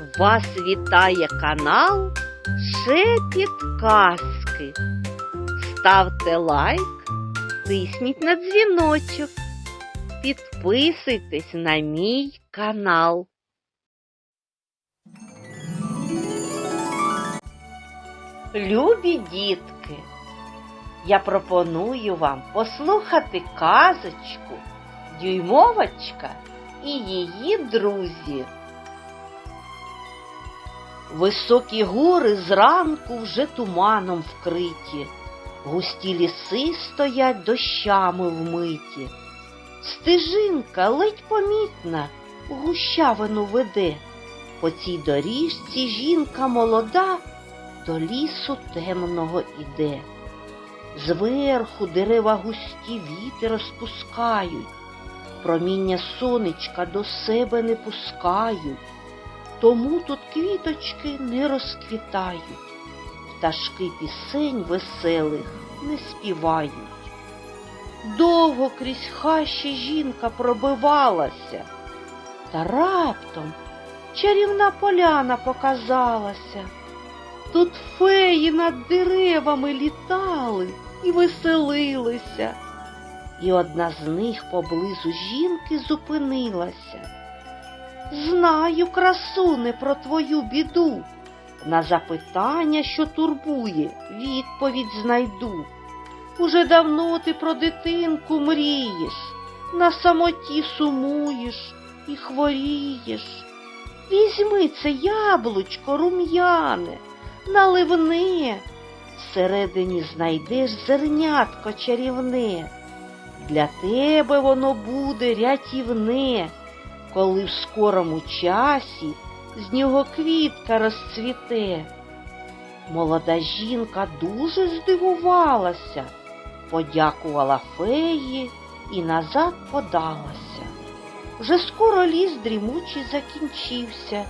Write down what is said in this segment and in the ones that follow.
Вас вітає канал Шепіт Казки. Ставте лайк, тисніть на дзвіночок, підписуйтесь на мій канал. Любі дітки, я пропоную вам послухати казочку Дюймовочка і її друзі. Високі гори зранку вже туманом вкриті, густі ліси стоять дощами вмиті. Стежинка ледь помітна, гущавину веде. По цій доріжці жінка молода до лісу темного іде. Зверху дерева густі вітер розпускають, проміння сонечка до себе не пускають. Тому тут квіточки не розквітають, пташки пісень веселих не співають. Довго крізь хащі жінка пробивалася, та раптом чарівна поляна показалася. Тут феї над деревами літали і веселилися. І одна з них поблизу жінки зупинилася. Знаю, красуне, про твою біду. На запитання, що турбує, відповідь знайду. Уже давно ти про дитинку мрієш, на самоті сумуєш і хворієш. Візьми це яблучко рум'яне, наливне, всередині знайдеш зернятко чарівне. Для тебе воно буде рятівне коли в скорому часі з нього квітка розцвіте. Молода жінка дуже здивувалася, подякувала феї і назад подалася. Вже скоро ліс дрімучий закінчився,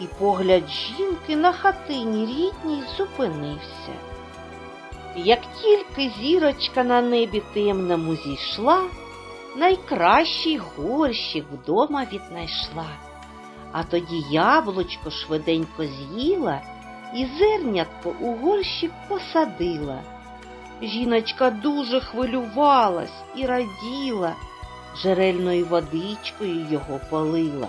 і погляд жінки на хатині рідній зупинився. Як тільки зірочка на небі темному зійшла, найкращий горщик вдома віднайшла. А тоді яблучко швиденько з'їла і зернятко у горщик посадила. Жіночка дуже хвилювалась і раділа, жерельною водичкою його полила.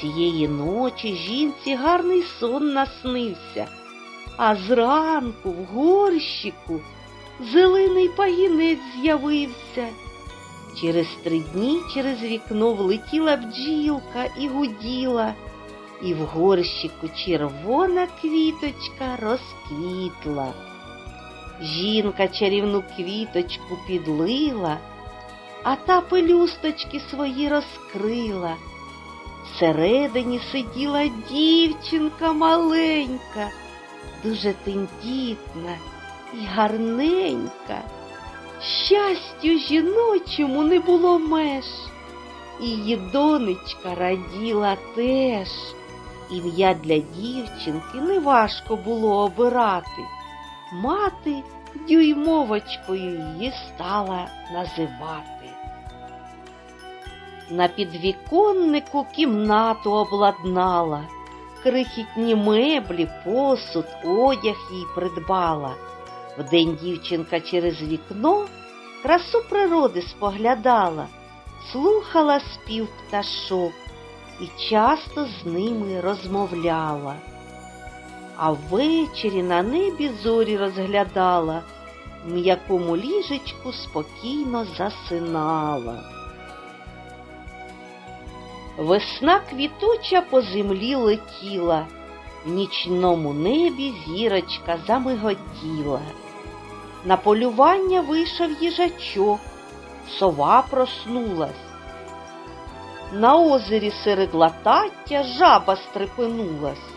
Цієї ночі жінці гарний сон наснився, а зранку в горщику зелений пагінець з'явився. Через три дні через вікно влетіла бджілка і гуділа, і в горщику червона квіточка розквітла. Жінка чарівну квіточку підлила, а та пелюсточки свої розкрила. Всередині сиділа дівчинка маленька, дуже тендітна і гарненька. Щастю жіночому не було меж, і її донечка раділа теж. Ім'я для дівчинки неважко було обирати. Мати дюймовочкою її стала називати. На підвіконнику кімнату обладнала, крихітні меблі, посуд, одяг їй придбала. Вдень дівчинка через вікно красу природи споглядала, слухала спів пташок і часто з ними розмовляла. А ввечері на небі зорі розглядала, в м'якому ліжечку спокійно засинала. Весна квітуча по землі летіла, в нічному небі зірочка замиготіла. На полювання вийшов їжачок, сова проснулась. На озері серед латаття жаба стрепенулась.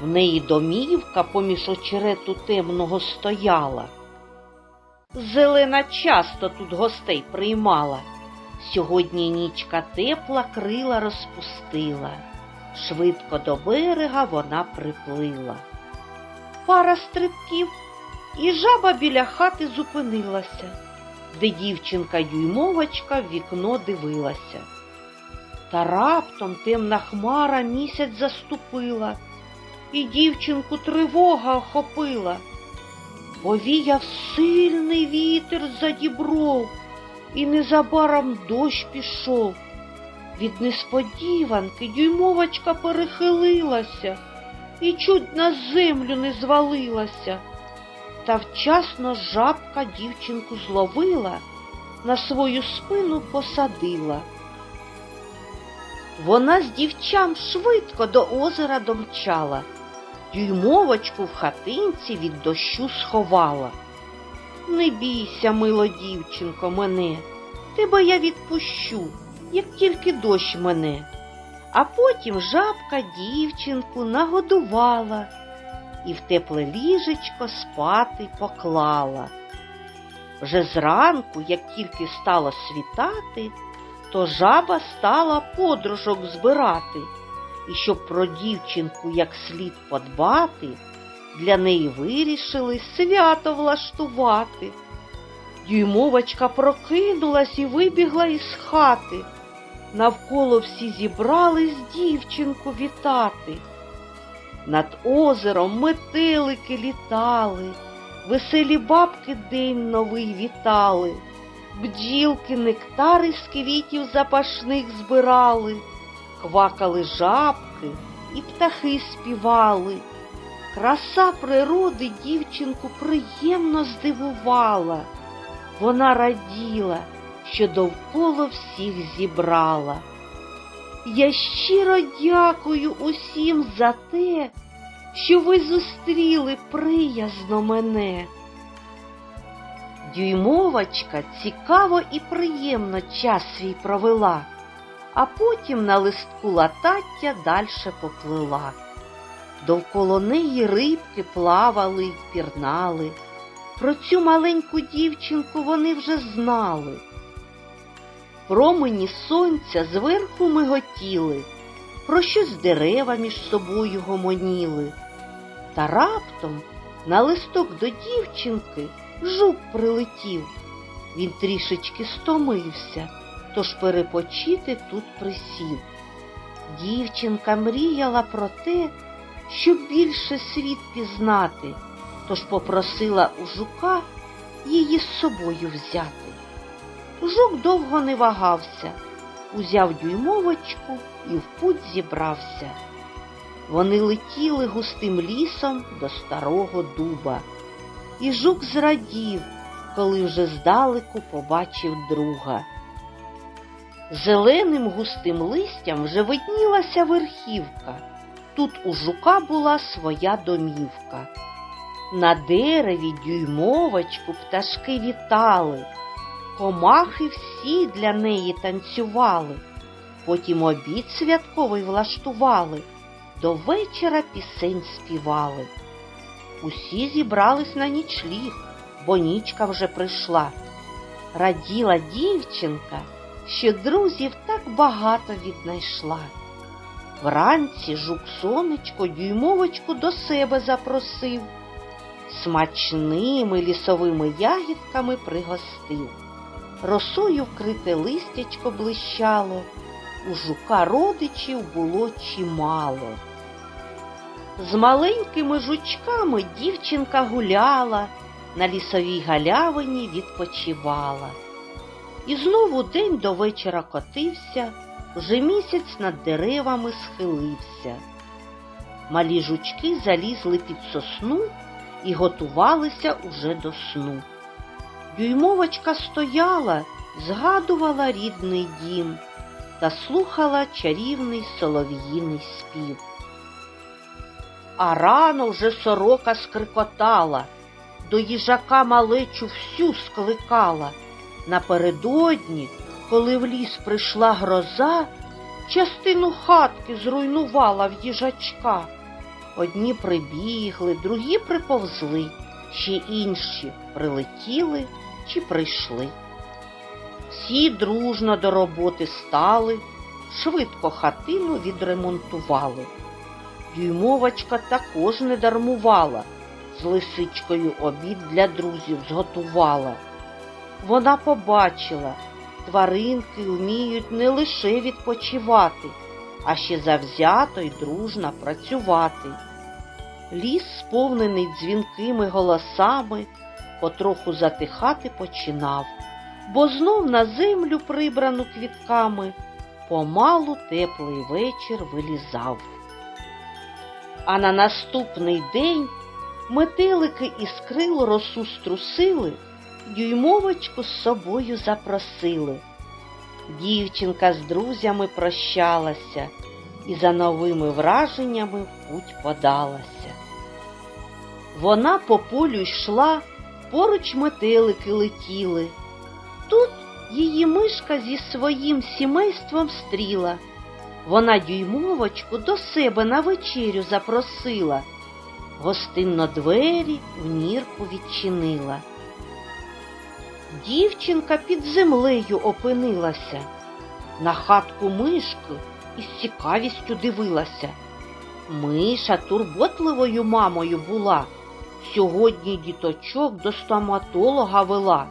В неї домівка поміж очерету темного стояла. Зелена часто тут гостей приймала. Сьогодні нічка тепла крила розпустила. Швидко до берега вона приплила. Пара стрибків, і жаба біля хати зупинилася, де дівчинка дюймовочка в вікно дивилася. Та раптом темна хмара місяць заступила, і дівчинку тривога охопила. Повіяв сильний вітер за дібров, і незабаром дощ пішов. Від несподіванки дюймовочка перехилилася і чуть на землю не звалилася. Та вчасно жабка дівчинку зловила, на свою спину посадила. Вона з дівчам швидко до озера домчала, дюймовочку в хатинці від дощу сховала. Не бійся, мило дівчинко, мене, тебе я відпущу, як тільки дощ мене. А потім жабка дівчинку нагодувала і в тепле ліжечко спати поклала. Вже зранку, як тільки стало світати, то жаба стала подружок збирати, і щоб про дівчинку як слід подбати, для неї вирішили свято влаштувати. Дюймовочка прокинулась і вибігла із хати. Навколо всі зібрались дівчинку вітати. Над озером метелики літали, веселі бабки день новий вітали, бджілки нектари з квітів запашних збирали, квакали жабки і птахи співали. Краса природи дівчинку приємно здивувала. Вона раділа, що довкола всіх зібрала. Я щиро дякую усім за те, що ви зустріли приязно мене. Дюймовочка цікаво і приємно час свій провела, а потім на листку латаття дальше поплила. Довколо неї рибки плавали й пірнали. Про цю маленьку дівчинку вони вже знали. Промені сонця зверху миготіли, про щось дерева між собою гомоніли. Та раптом на листок до дівчинки жук прилетів. Він трішечки стомився, тож перепочити тут присів. Дівчинка мріяла про те, щоб більше світ пізнати, тож попросила у жука її з собою взяти. Жук довго не вагався, узяв дюймовочку і в путь зібрався. Вони летіли густим лісом до старого дуба. І жук зрадів, коли вже здалеку побачив друга. Зеленим густим листям вже виднілася верхівка. Тут у жука була своя домівка. На дереві дюймовочку пташки вітали, комахи всі для неї танцювали, потім обід святковий влаштували, до вечора пісень співали. Усі зібрались на нічліг, бо нічка вже прийшла. Раділа дівчинка, що друзів так багато віднайшла. Вранці жук сонечко дюймовочку до себе запросив, смачними лісовими ягідками пригостив. Росою вкрите листячко блищало, у жука родичів було чимало. З маленькими жучками дівчинка гуляла, на лісовій галявині відпочивала. І знову день до вечора котився, вже місяць над деревами схилився. Малі жучки залізли під сосну і готувалися уже до сну. Дюймовочка стояла, згадувала рідний дім та слухала чарівний солов'їний спів. А рано вже сорока скрикотала, до їжака малечу всю скликала. Напередодні, коли в ліс прийшла гроза, частину хатки зруйнувала в їжачка. Одні прибігли, другі приповзли, ще інші прилетіли чи прийшли. Всі дружно до роботи стали, швидко хатину відремонтували. Дюймовочка також не дармувала, з лисичкою обід для друзів зготувала. Вона побачила, тваринки вміють не лише відпочивати, а ще завзято й дружно працювати. Ліс, сповнений дзвінкими голосами, потроху затихати починав, бо знов на землю, прибрану квітками, помалу теплий вечір вилізав. А на наступний день метелики із крил росу струсили, дюймовочку з собою запросили. Дівчинка з друзями прощалася і за новими враженнями в путь подалася. Вона по полю йшла, поруч метелики летіли. Тут її мишка зі своїм сімейством стріла. Вона дюймовочку до себе на вечерю запросила, гостинно двері в нірку відчинила. Дівчинка під землею опинилася, на хатку мишки із цікавістю дивилася. Миша турботливою мамою була, сьогодні діточок до стоматолога вела.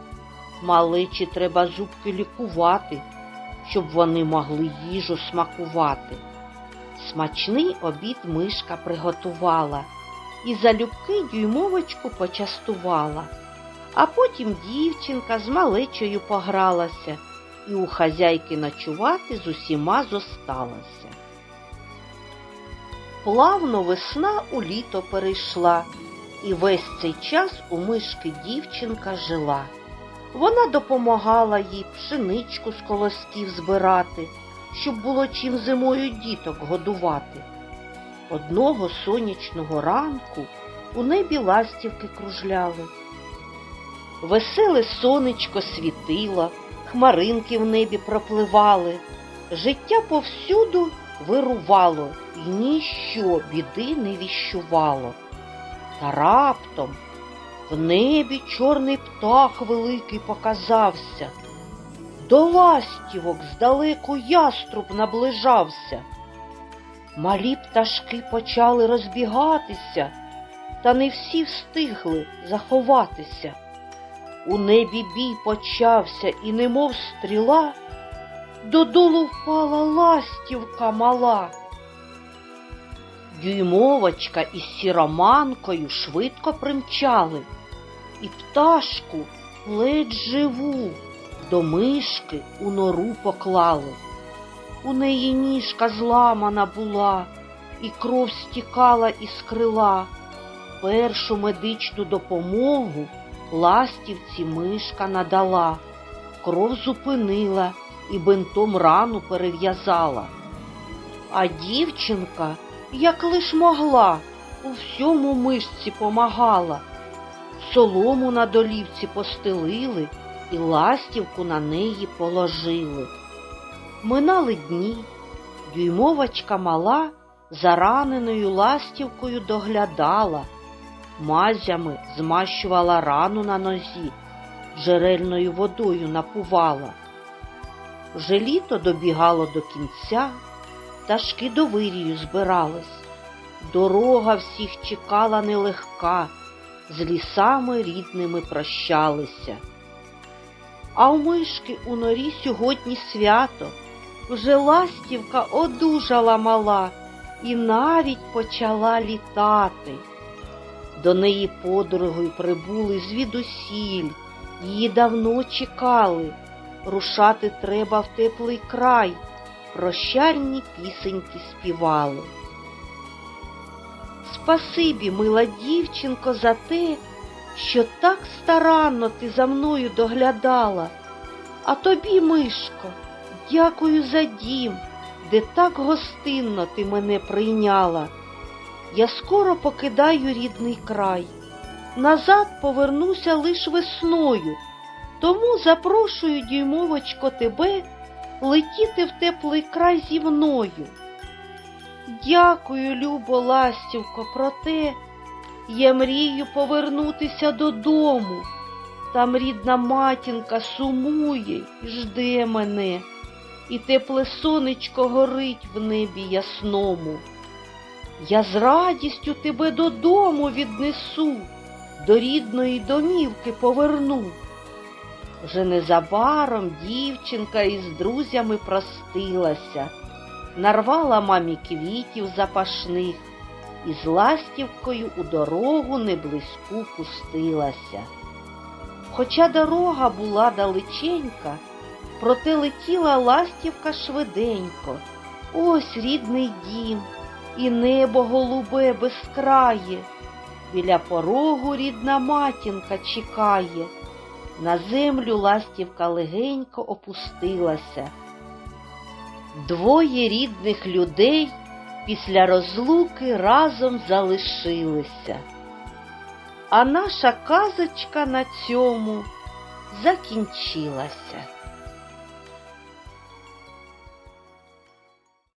Малечі треба зубки лікувати, щоб вони могли їжу смакувати. Смачний обід мишка приготувала і залюбки дюймовочку почастувала. А потім дівчинка з малечою погралася і у хазяйки ночувати з усіма зосталася. Плавно весна у літо перейшла, і весь цей час у мишки дівчинка жила. Вона допомагала їй пшеничку з колосків збирати, щоб було чим зимою діток годувати. Одного сонячного ранку у небі ластівки кружляли. Веселе сонечко світило, хмаринки в небі пропливали, життя повсюду вирувало, і ніщо біди не віщувало. Та раптом в небі чорний птах великий показався. До ластівок здалеку яструб наближався. Малі пташки почали розбігатися, та не всі встигли заховатися. У небі бій почався, і немов стріла, додолу впала ластівка мала. Дюймовочка із сіроманкою швидко примчали, і пташку ледь живу до мишки у нору поклали. У неї ніжка зламана була, і кров стікала із крила. Першу медичну допомогу ластівці мишка надала, кров зупинила і бинтом рану перев'язала. А дівчинка, як лиш могла, у всьому мишці помагала. Солому на долівці постелили і ластівку на неї положили. Минали дні, дюймовочка мала за раненою ластівкою доглядала, мазями змащувала рану на нозі, джерельною водою напувала. Вже літо добігало до кінця, пташки до вирію збирались. Дорога всіх чекала нелегка, з лісами рідними прощалися. А у мишки у норі сьогодні свято, вже ластівка одужала мала і навіть почала літати. До неї подорогою прибули звідусіль, її давно чекали. Рушати треба в теплий край, прощальні пісеньки співали. Спасибі, мила дівчинко, за те, що так старанно ти за мною доглядала. А тобі, мишко, дякую за дім, де так гостинно ти мене прийняла. Я скоро покидаю рідний край. Назад повернуся лиш весною, тому запрошую, дюймовочко, тебе летіти в теплий край зі мною. Дякую, любо ластівко, проте я мрію повернутися додому. Там рідна матінка сумує жде мене, і тепле сонечко горить в небі ясному. Я з радістю тебе додому віднесу, до рідної домівки поверну. Вже незабаром дівчинка із друзями простилася, нарвала мамі квітів запашних і з ластівкою у дорогу неблизьку пустилася. Хоча дорога була далеченька, проте летіла ластівка швиденько. Ось рідний дім, і небо голубе безкрає. Біля порогу рідна матінка чекає. На землю ластівка легенько опустилася. Двоє рідних людей після розлуки разом залишилися. А наша казочка на цьому закінчилася.